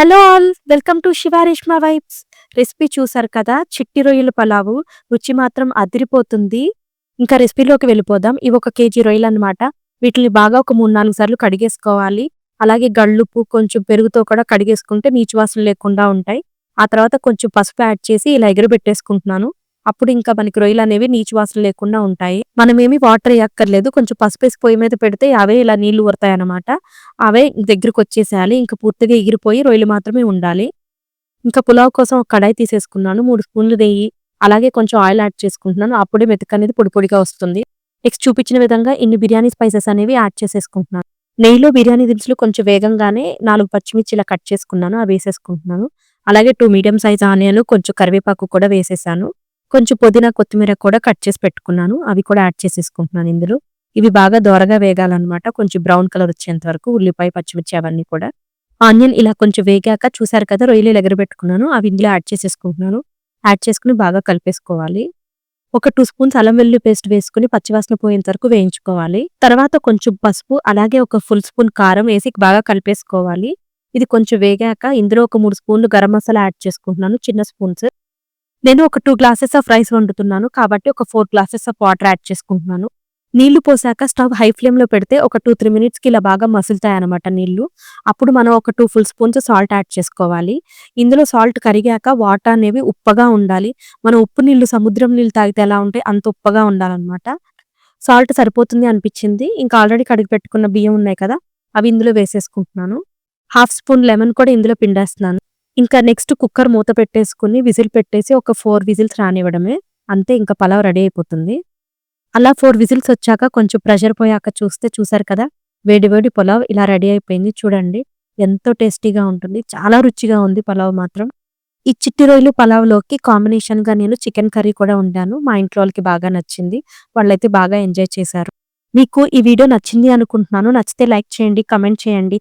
Hello all welcome to Shivareshma vibes. Recipe చూసారు కదా చిట్టి రొయ్యల పలావు రుచి మాత్రం అదిరిపోతుంది. ఇంకా రెసిపీలోకి వెళ్ళిపోదాం. ఇవి ఒక కేజీ రొయ్యలు అనమాట వీటిని బాగా ఒక మూడు నాలుగు సార్లు కడిగేసుకోవాలి. అలాగే గళ్ళుప్పు కొంచెం పెరుగుతో కూడా కడిగేసుకుంటే నీచు వాసన లేకుండా ఉంటాయి. ఆ తర్వాత కొంచెం పసుపు యాడ్ చేసి ఇలా ఎగరబెట్టేసుకుంటున్నాను. అప్పుడు ఇంకా మనకి రొయ్యలు అనేవి నీచు వాసన లేకుండా ఉంటాయి. మనమేమి వాటర్ వేయక్కర్లేదు. కొంచెం పసుపు వేసి పొయ్యి మీద పెడితే అవే ఇలా నీళ్ళు ఊరతాయి అనమాట అవే దగ్గరకు వచ్చేసేయాలి ఇంకా పూర్తిగా ఎగిరిపోయి రొయ్యలు మాత్రమే ఉండాలి. ఇంకా పులావ్ కోసం ఒక కడాయి తీసేసుకున్నాను. మూడు స్పూన్లు నెయ్యి అలాగే కొంచెం ఆయిల్ యాడ్ చేసుకుంటున్నాను. అప్పుడే మెతుక అనేది పొడి పొడిగా వస్తుంది. నెక్స్ట్ చూపించిన విధంగా ఇన్ని బిర్యానీ స్పైసెస్ అనేవి యాడ్ చేసేసుకుంటున్నాను. నెయ్యిలో బిర్యానీ దినుసులు కొంచెం వేగంగానే నాలుగు పచ్చిమిర్చి ఇలా కట్ చేసుకున్నాను. అవి వేసేసుకుంటున్నాను. అలాగే టూ మీడియం సైజ్ ఆనియన్ కొంచెం కరివేపాకు కూడా వేసేసాను. కొంచెం పుదీనా కొత్తిమీర కూడా కట్ చేసి పెట్టుకున్నాను. అవి కూడా యాడ్ చేసేసుకుంటున్నాను ఇందులో. ఇవి బాగా దోరగా వేగాలన్నమాట. కొంచెం బ్రౌన్ కలర్ వచ్చేంత వరకు ఉల్లిపాయ పచ్చిమిర్చి అవన్నీ కూడా. ఆనియన్ ఇలా కొంచెం వేగాక చూసారు కదా రొయ్యలు ఎగరబెట్టుకున్నాను. అవి ఇందులో యాడ్ చేసేసుకుంటున్నాను. యాడ్ చేసుకుని బాగా కలిపేసుకోవాలి. ఒక టూ స్పూన్స్ అల్లం వెల్లుల్లి పేస్ట్ వేసుకుని పచ్చివాసన పోయేంత వరకు వేయించుకోవాలి. తర్వాత కొంచెం పసుపు అలాగే ఒక ఫుల్ స్పూన్ కారం వేసి బాగా కలిపేసుకోవాలి. ఇది కొంచెం వేగాక ఇందులో ఒక మూడు స్పూన్లు గరం మసాలా యాడ్ చేసుకుంటున్నాను. చిన్న స్పూన్స్. నేను ఒక టూ గ్లాసెస్ ఆఫ్ రైస్ వండుతున్నాను. కాబట్టి ఒక four glasses of water add చేసుకుంటున్నాను. నీళ్ళు పోసాక స్టవ్ హై ఫ్లేమ్లో పెడితే ఒక టూ త్రీ మినిట్స్కి ఇలా బాగా మసులుతాయన్నమాట నీళ్ళు. అప్పుడు మనం ఒక two full spoons salt add చేసుకోవాలి. ఇందులో సాల్ట్ కరిగాక వాటర్ అనేవి ఉప్పగా ఉండాలి. మనం ఉప్పు నీళ్ళు సముద్రం నీళ్ళు తాగితే ఎలా ఉంటాయి? అంత ఉప్పగా ఉండాలన్నమాట. సాల్ట్ సరిపోతుంది అనిపించింది. ఇంకా ఆల్రెడీ కడిగి పెట్టుకున్న బియ్యం ఉన్నాయి కదా అవి ఇందులో వేసేసుకుంటున్నాను. హాఫ్ స్పూన్ లెమన్ కూడా ఇందులో పిండేస్తున్నాను. ఇంకా నెక్స్ట్ కుక్కర్ మూత పెట్టేసుకుని విజిల్ పెట్టేసి ఒక ఫోర్ విజిల్స్ రానివ్వడమే. అంతే ఇంకా పలావ్ రెడీ అయిపోతుంది. అలా ఫోర్ విజిల్స్ వచ్చాక కొంచెం ప్రెషర్ పోయాక చూస్తే చూసారు కదా వేడి వేడి పులావ్ ఇలా రెడీ అయిపోయింది చూడండి. ఎంతో టేస్టీగా ఉంటుంది చాలా రుచిగా ఉంది పలావ్ మాత్రం. ఈ చిట్టి రొయ్యలు పలావ్లోకి కాంబినేషన్గా నేను చికెన్ కర్రీ కూడా ఉండాను మా ఇంట్లో వాళ్ళకి బాగా నచ్చింది. వాళ్ళైతే బాగా ఎంజాయ్ చేశారు. మీకు ఈ వీడియో నచ్చింది అనుకుంటున్నాను నచ్చితే లైక్ చేయండి కమెంట్ చేయండి.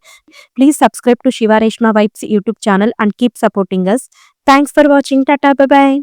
Please subscribe to Shivareshma vibes YouTube channel and keep supporting us thanks for watching tata bye